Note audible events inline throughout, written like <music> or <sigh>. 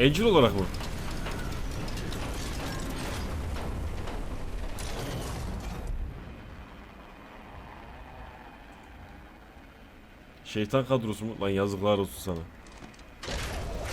Angel olarak mı? Şeytan kadrosu mu? Lan yazıklar olsun sana.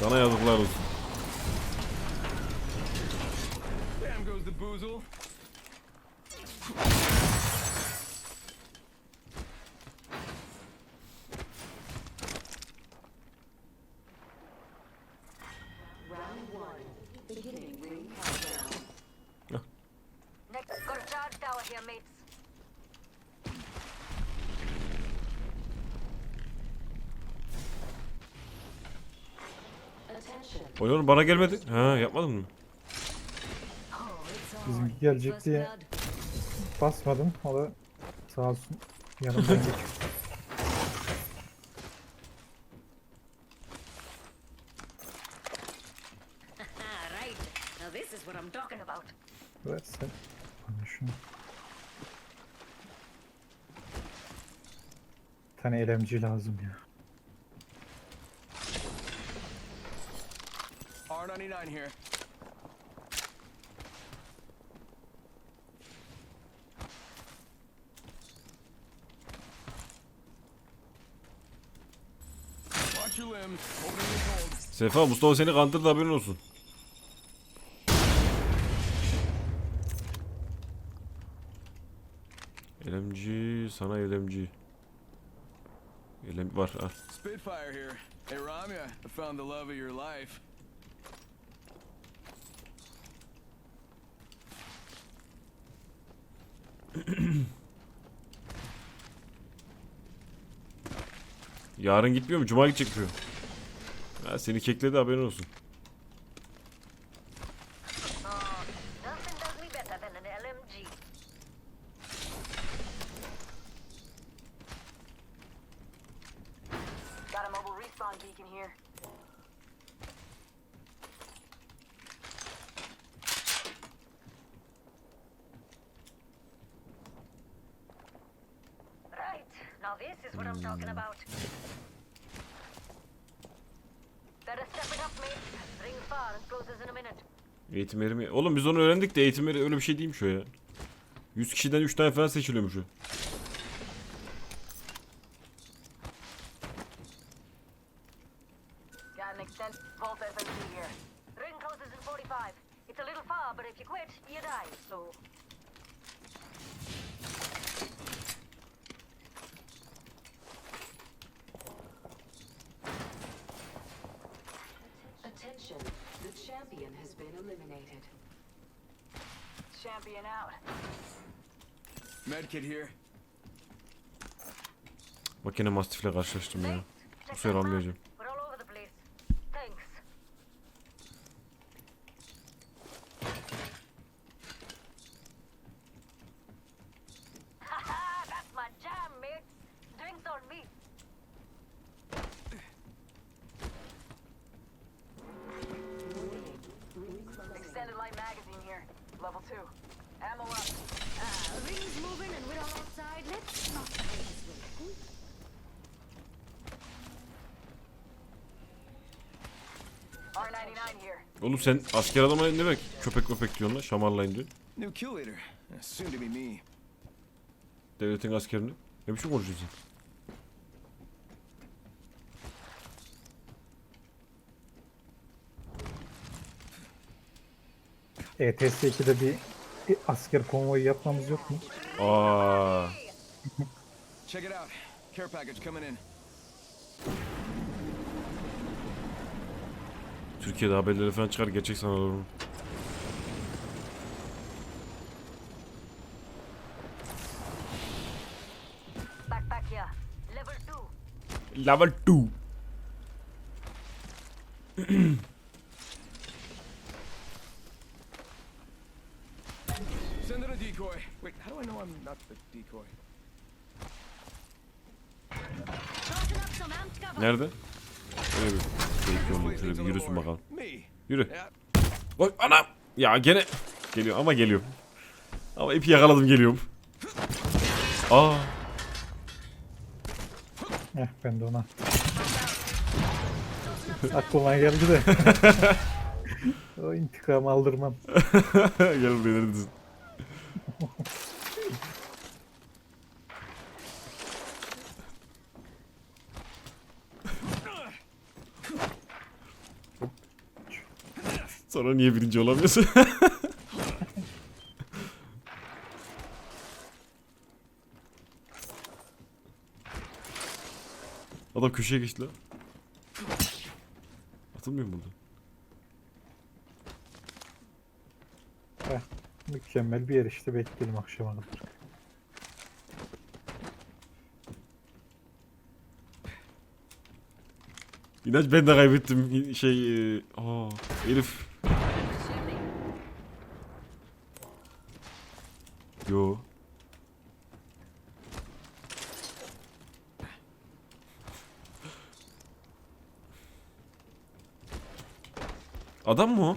Sana yazıklar olsun. Here, mates. Attention. Oyun bana gelmedi. Ha yapmadın mı? Bizim gelecek diye basmadım. O da sağ olsun yanımdan geçiyor. Elemci lazım ya. R99 here. Watch your limbs. Holding your cold. Sefa Mustafa seni kandırdı haberin olsun. Elemci sana elemci. Elem var al. Spitfire here. Hey, Ramya, I found the love of your life. <clears throat> Yarın gitmiyor mu? Cuma gidecek diyor. Ha, seni kekledi haberin olsun. Eğitim yeri mi? Oğlum biz onu öğrendik de eğitim yeri öyle bir şey değilmiş o ya. 100 kişiden 3 tane falan seçiliyormuş o. Champion out. Medkit here. Bak yine Mastif'le karşılaştım ya. Bu sefer almayacağım. Oğlum sen asker adama ne demek köpek köpek diyorsun lan şamarlayın diyor. Devletin askerini. Ne biçim konuşuyorsun sen? ETS 2'de bir bir asker konvoyu yapmamız yok mu? Aa, Check it out. Care package coming in. Türkiye'de haberleri falan çıkar gerçek here. Level two. Level 2. Send in a decoy. Wait, how do I know I'm not the decoy? Nerede? Öyle bir oğlum şöyle bir yürüsün bakalım. Yürü. Bak anam. Ya gene geliyor ama geliyor. Ama ipi yakaladım geliyorum. Aa. Eh ben de ona. Aklıma geldi de. <laughs> o intikam aldırmam. Gel buraya Sonra niye birinci olamıyorsun? <laughs> Adam köşeye geçti lan. Atılmıyor mu burada? Heh, mükemmel bir yer işte bekleyelim akşama kadar. İnanç ben de kaybettim şey e, aa Elif. Yo. Adam mı o?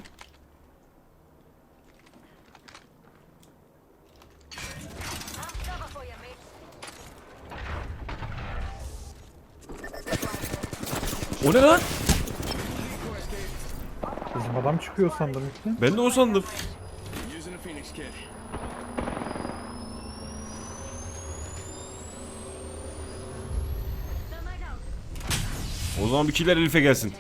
O ne lan? Bizim adam çıkıyor sandım ilk Ben de o sandım. Using a Phoenix kit. Thermite out. O zaman bir killer Elif'e gelsin.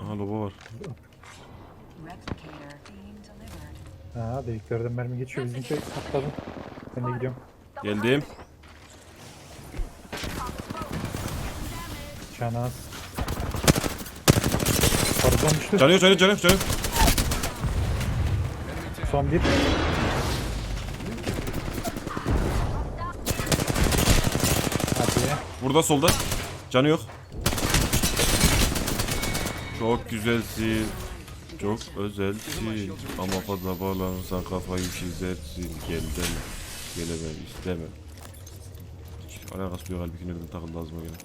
Aha lobo var. Ha deliklerden mermi geçiyor bizimki atladım. Ben de gidiyorum. Geldim. Çanaz. Sarıdan düştü. Yok canı yok canı yok. Son bir. Hadi. Burada solda. Canı yok. Çok güzelsin. Çok özelsin. Ama fazla bağlanırsan kafayı çizersin. Gel deme. Gelemem istemem. Hiç alakası yok halbuki nereden takıldı ağzıma gene.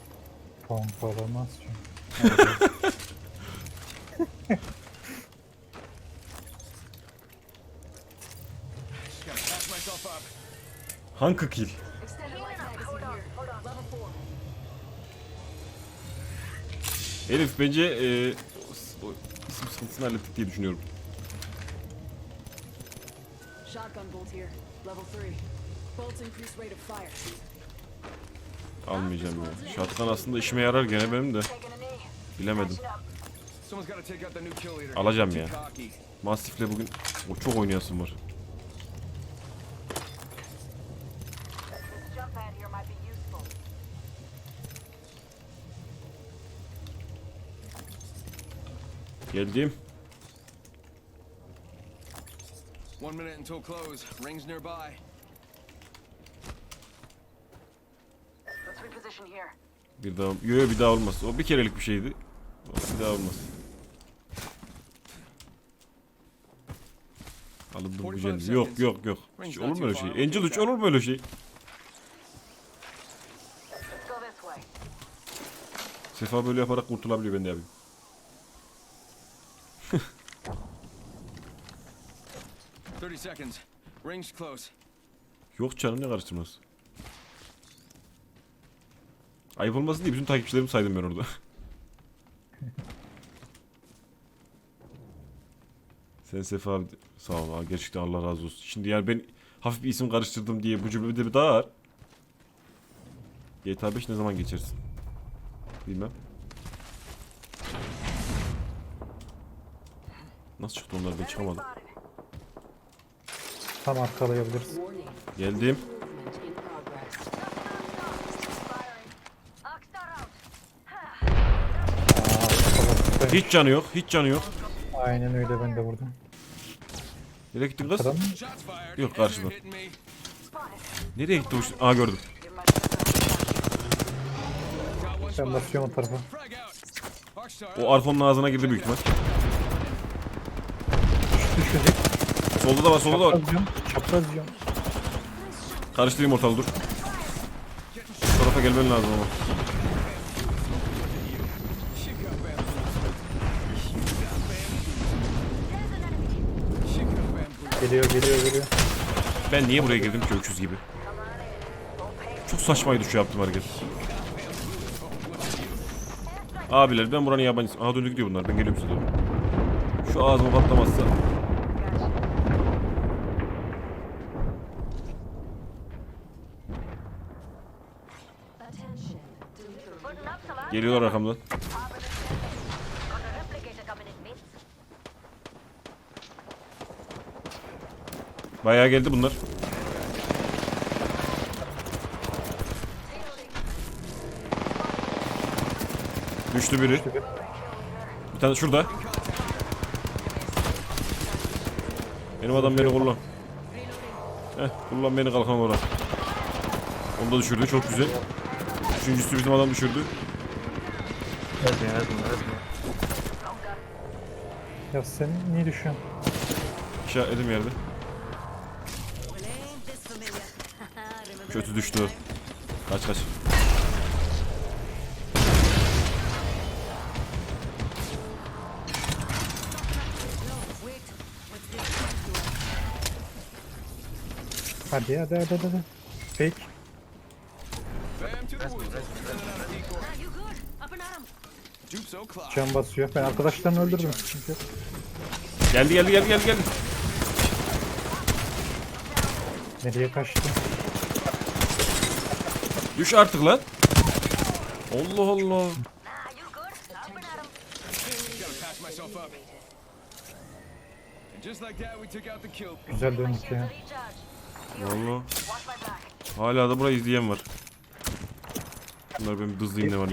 Pompalamaz çünkü. <laughs> Hangi kill? Elif bence e, o isim sıkıntısını hallettik diye düşünüyorum. Shotgun bolt here. Level 3. Bolts increase rate of fire. Almayacağım ya. Shotgun aslında işime yarar gene benim de. Bilemedim. Alacağım ya. cocky. Mastiff'le bugün o çok oynayasım var. Geldim. One minute until close. Rings nearby. Let's reposition here. Bir daha, yo yo bir daha olmaz. O bir kerelik bir şeydi. O bir daha olmaz. Alındım bu 45 cendi. Yok yok yok. Hiç olur mu öyle şey? Angel hiç olur mu öyle şey? Sefa böyle yaparak kurtulabiliyor ben de yapayım. Thirty seconds. Rings close. Yok canım ne karıştırmaz. Ayıp olmasın diye bütün takipçilerimi saydım ben orada. <laughs> Sen Sefa abi sağ ol abi gerçekten Allah razı olsun. Şimdi yani ben hafif bir isim karıştırdım diye bu cümle bir daha ağır. GTA 5 ne zaman geçersin? Bilmem. Nasıl çıktı onlar ben çıkamadım. Tam arkalayabiliriz. Geldim. Hiç canı yok, hiç canı yok. Aynen öyle ben de vurdum. Nereye gittin kız? Adam. Yok, karşıda. Nereye gitti o? Aa gördüm. Ben basıyorum o tarafa. O Arfon'un ağzına girdi büyük ihtimal. Düşecek. Solda da var, solda da var. Çapraz yiyorum. Çapraz yiyorum. Karıştırayım ortalığı dur. Bu tarafa gelmen lazım ama. Geliyor geliyor geliyor. Ben niye buraya girdim ki öküz gibi? Çok saçmaydı şu yaptığım hareket. Abiler ben buranın yabancısı. Aha döndü gidiyor bunlar. Ben geliyorum size doğru. Şu ağzıma patlamazsa. Geliyorlar arkamdan. Bayağı geldi bunlar. Düştü biri. Bir tane şurada. Benim adam beni kullan. Heh, kullan beni kalkan olarak. Onu da düşürdü çok güzel. Üçüncüsü bizim adam düşürdü. Ya sen niye düşüyorsun? Yerde. This familiar? Remember Kötü düştü. Kaç kaç. Hadi hadi hadi. hadi. Fake. Can basıyor. Ben arkadaşlarını öldürdüm. Çünkü Geldi geldi geldi geldi geldi. nereye kaçtı? Düş artık lan. Allah Allah. Güzel döndük ya. Valla. Hala da burayı izleyen var. Bunlar benim dızlayayım ne var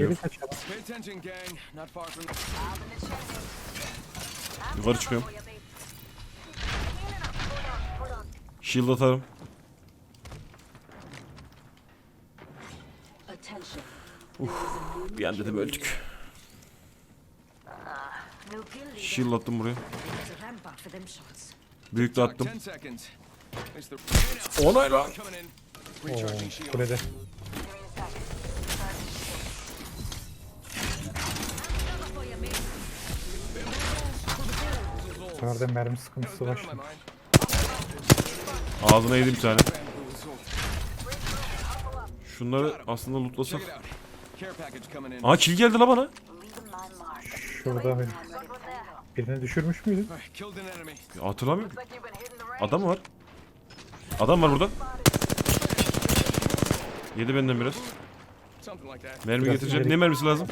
Pay attention, gang. Not far from. Yukarı çıkıyorum. Shield atarım. Attention. Bir anda da böldük. New kill leader. Shield attım buraya. Büyük de attım. 10 seconds. It's the Onay lan. Oo, kulede. De mermi sıkıntısı var. mind. Ağzına yedim bir tane. Şunları aslında lootlasak. Aa kill geldi la bana. Şurada bir, birini düşürmüş müydün? Ya Hatırlamıyorum. Adam var. Adam var burada. Yedi benden biraz. Mermi Biraz getireceğim. ileri. Ne mermisi lazım?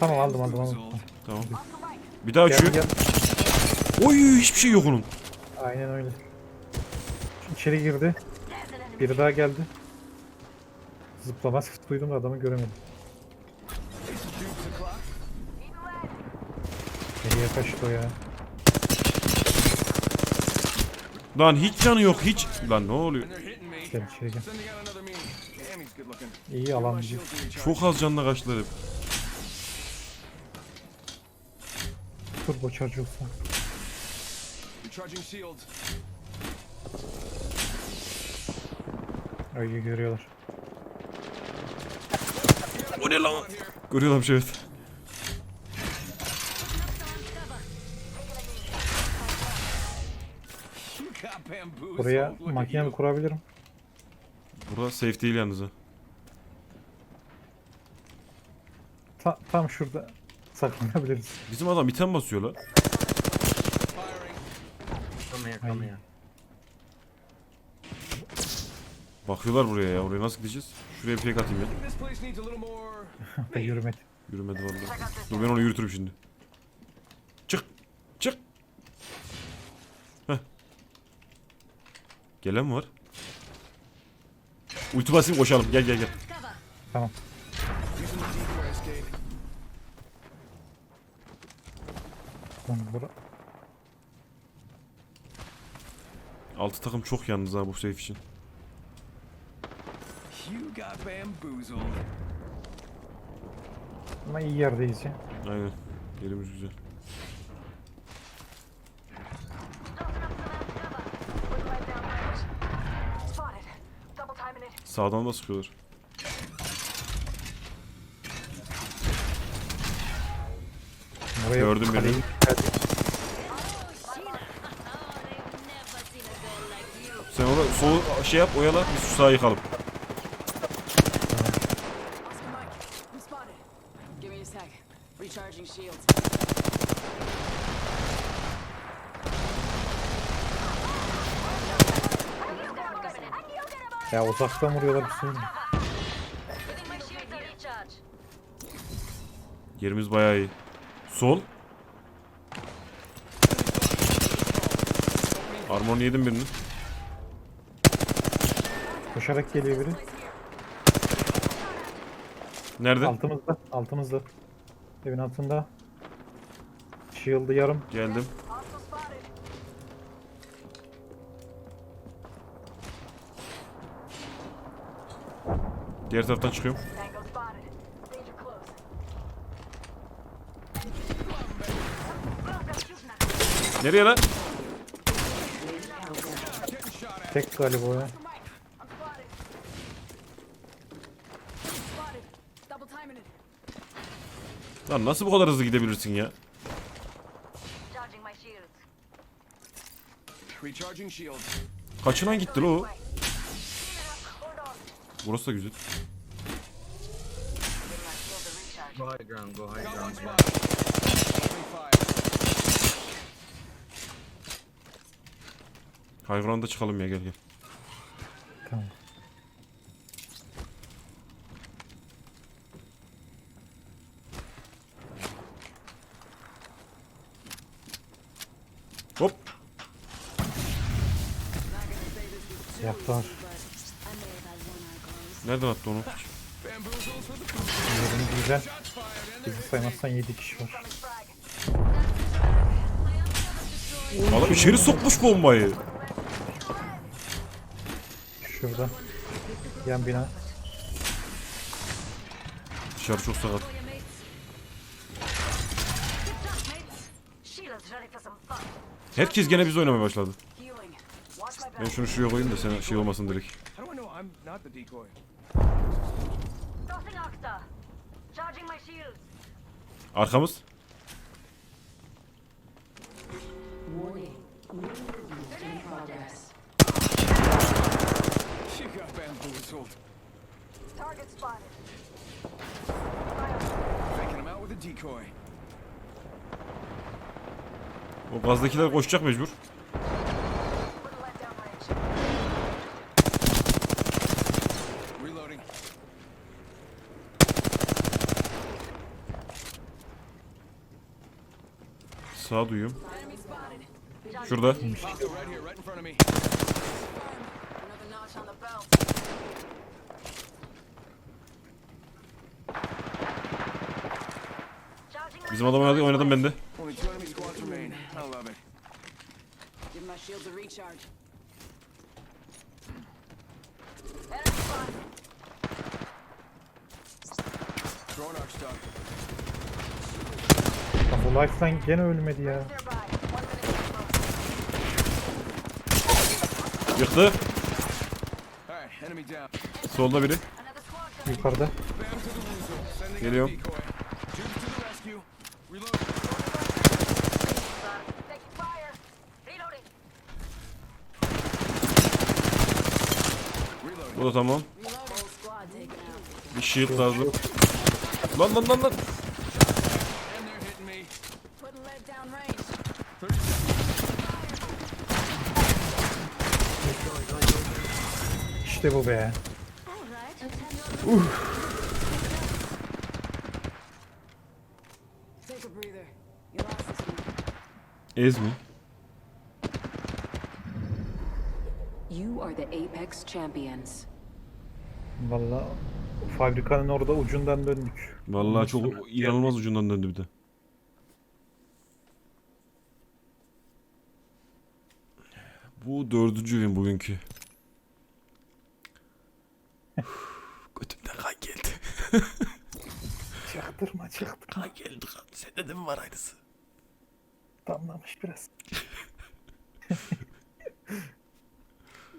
Tamam aldım aldım aldım. Tamam. Bir daha Gel gel. Oy hiçbir şey yok onun. Aynen öyle. İçeri girdi. Biri daha geldi. Zıplama sesi duydum da adamı göremedim. Nereye kaçtı o ya? Lan hiç canı yok hiç. Lan ne oluyor? Gel içeri gel. İyi alan bizi. Çok az canla kaçtılar hep. Turbo charge olsa. Recharging shield. Öyle görüyorlar. O ne lan? Görüyorlarmış evet. Buraya makine you. kurabilirim. Burada safe değil yalnız ha. Ta- tam şurada saklanabiliriz. Bizim adam item basıyor la. Firing. Ay, Bakıyorlar buraya ya. Oraya nasıl gideceğiz? Şuraya bir fake atayım ya. This place needs a little more. <laughs> da yürümedi. Yürümedi vallahi. Dur ben onu yürütürüm şimdi. Çık. Çık. Heh. Gelen mi var? Ulti basayım koşalım. Gel gel gel. Tamam. Lan bura. Altı takım çok yalnız ha bu safe için. Ama iyi yerdeyiz ya. Aynen. Yerimiz güzel. Sağdan da sıkıyorlar. Buraya Gördüm beni. Sen orada sol şey yap oyala biz şu sağı yıkalım. Oscar Mike, I'm spotted. Give me a sec. Recharging shields. Ya uzaktan vuruyorlar bir sürü. Giving my shields. Yerimiz bayağı iyi. Sol. Armor yedim birini. Koşarak geliyor biri. Nerede? Altımızda. Altımızda. Evin altında. Shield'ı yarım. Geldim. Diğer taraftan çıkıyorum. Nereye lan? Tek galiba o ya. I'm spotted. Spotted. Double timing it. Lan nasıl bu kadar hızlı gidebilirsin ya? Kaçınan gitti lo o. Burası da güzel. Go high ground, go high ground. High ground'a çıkalım ya gel gel. Tamam. Hop. Yaptılar. Nereden attı onu? Yerimiz güzel. Bizi saymazsan 7 kişi var. Adam içeri sokmuş bombayı. Şurada. Yan bina. Dışarı çok sakat. Herkes gene biz oynamaya başladı. Ben şunu şuraya koyayım da sen şey olmasın direkt. Arkamız. Target spotted. Faking him out with a decoy. O gazdakiler koşacak mecbur. Sağ duyuyorum. Şurada. Bizim adam oynadı, oynadım ben de. Only two enemy squads remain. I love it. Give my shields a recharge. enemy spotted. Throwing arc stock. Lan bu lifeline gene ölmedi ya. Nearby. One minute. Yıktı. Alright, enemy down. Solda biri. Another squad. Yukarıda. Bam to the woozle. Sending Geliyorum. out a decoy. Jukes to the rescue. Reload. Bu da tamam. Bir shield lazım. Lan lan lan lan. And they're hitting me. Putting lead down range. 30 seconds. İşte bu be. One. Ez mi? You are the Apex champions. Valla fabrikanın orada ucundan döndük. Vallahi çok inanılmaz ucundan döndü bir de. Bu dördüncü win bugünkü. Götümden kan geldi. <laughs> Çaktırma çaktırma. kan geldi kan. Sende de mi var aynısı? Damlamış biraz. <laughs>